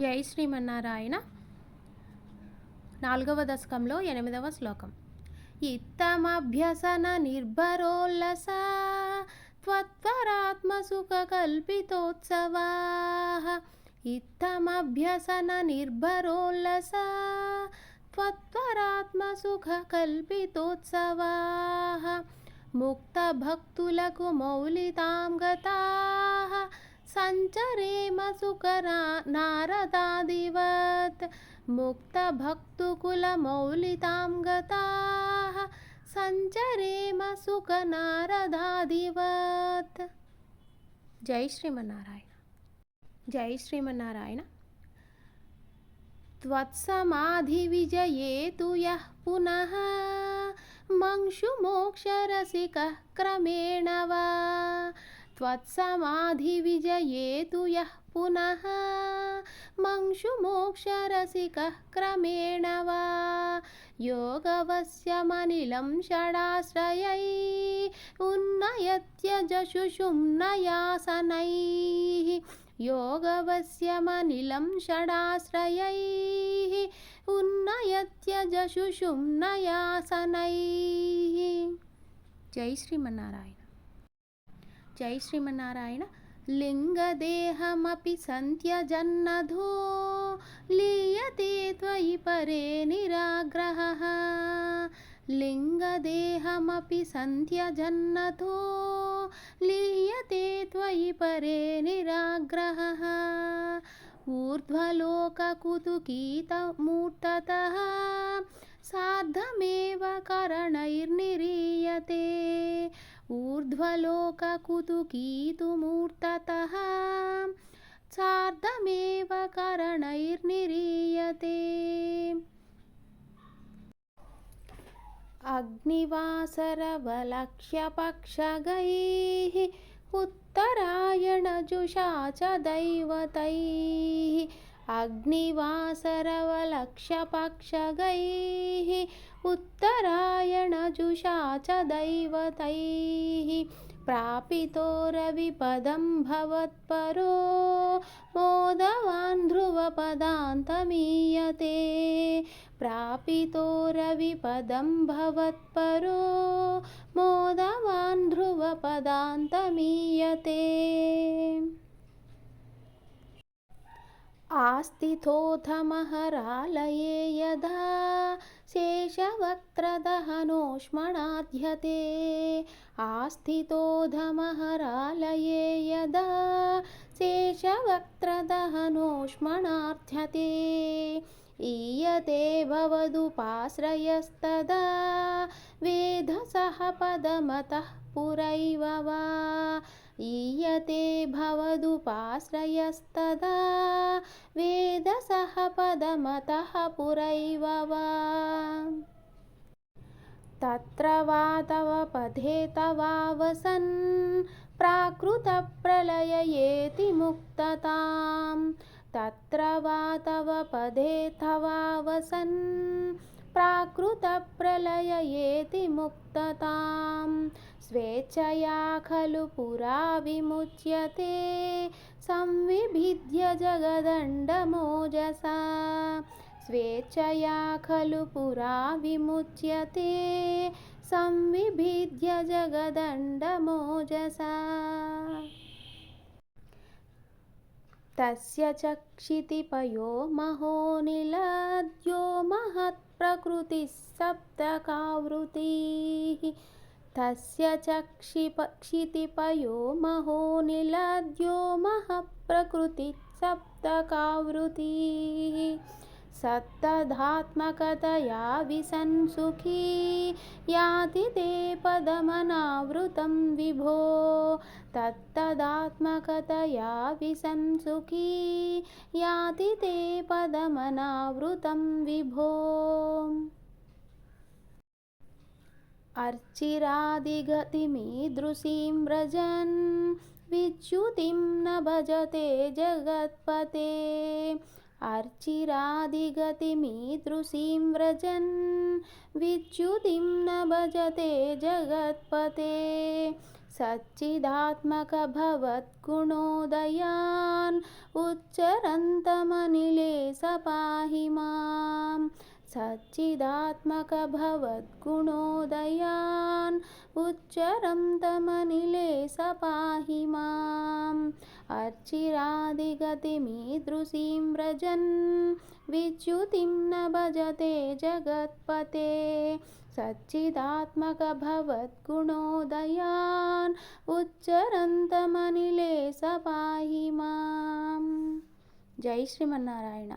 జై శ్రీమన్నారాయణ. నాలుగవ దశకంలో ఎనిమిదవ శ్లోకం. ఇత్తమభ్యసన నిర్భరోల్లస త్వత్వరాత్మసుఖకల్పితోత్సవా. ఇత్తమభ్యసన నిర్భరోల్లస త్వత్వరాత్మసుఖకల్పితోత్సవా. ముక్తభక్తులకు మౌలితాం గతా सञ्चरेम सुकरा नारदादिवत्। मुक्तभक्तुकुलमौलितां गताः सञ्चरेम सुखनारदादिवत् जय श्रीमन्नारायण। जय श्रीमन्नारायण। त्वत्समाधिविजये तु यः पुनः। मङ्क्षुमोक्षरसिकः क्रमेण वा। त्वत्समाधिविजये तु यः पुनः। मङ्क्षुमोक्षरसिकः क्रमेण वा। योगवस्य मनिलं षडाश्रयै। उन्नयत्यजशुषुम्नयासनैः षडाश्रयैः। उन्नयत्यजशुषुम्नयासनैः जय श्रीमन्नारायण జై శ్రీమన్నారాయణ లింగదేహమపి సంత్యజన్నధో లీయతే త్వయి పరే నిరాగ్రహः लिङ्गदेहमपि सन्त्यजन्नतो लीयते त्वयि परे निराग्रहः ऊर्ध्वलोककुतुकीतमूर्ततः सार्धमेव करणैर्निरीयते ऊर्ध्वलोककुतुकीतुमूर्ततः सार्धमेव करणैर्निरीयते अग्निवासरवलक्ष्यपक्षगैः उत्तरायणजुषा च दैवतैः अग्निवासरवलक्ष्यपक्षगैः उत्तरायणजुषा च दैवतैः प्रापितो रविपदं भवत्परो मोदवान् ध्रुवपदान्तमीयते प्रापितो रविपदं भवत्परो मोदवान् ध्रुवपदान्तमीयते आस्थितोऽथमहरालये यदा शेषवक्त्रदहनोष्मणाध्यते आस्थितोऽधमहरालये यदा शेषवक्त्रदहनोष्मणार्थ्यते ईयते भवदुपाश्रयस्तदा वेधसः पदमतः पुरैव वा। ईयते भवदुपाश्रयस्तदा पदमतः पुरैव वा तत्र वा तव पदे तवावसन् प्राकृतप्रलययेति मुक्तताम्। तत्र वा तव पदे तवावसन् प्राकृतप्रलययेति मुक्ततां स्वेच्छया खलु पुरा विमुच्यते संविभिद्य जगदण्डमोजसा स्वेच्छया खलु पुरा विमुच्यते संविभिद्य जगदण्डमोजसा తస్య చక్షితిపయో మహోనిలద్యో మహత్ప్రకృతి సప్తకావృతి తస్య చక్షిపక్షితిపయో మహోనిలద్యో మహప్రకృతి సప్తకావృతి महोनिलद्यो महप्रकृतिः सप्तकावृतिः सत्तदात्मकतया विसन्सुखी याति ते पदमनावृतं विभो तत्तदात्मकतया विसंसुखी याति ते पदमनावृतं विभो अर्चिरादिगतिमीदृशीं व्रजन् विच्युतिं न भजते जगत्पते अर्चिरादिगतिमीदृशीं व्रजन् विद्युदिं न भजते जगत्पते सच्चिदात्मकभवद्गुणोदयान् उच्चरन्तमनिले सपाहि माम् మాం సచ్చిదాత్మక భవద్గుణోదయాన్ ఉచ్చరంతమనిలేస పాహి మాం अर्चिरादिगतिमीदृशीं व्रजन् विच्युतिं न भजते जगत्पते सच्चिदात्मकभवद्गुणोदयान् उच्चरन्तमनिले स पाहि मां జై శ్రీమన్నారాయణ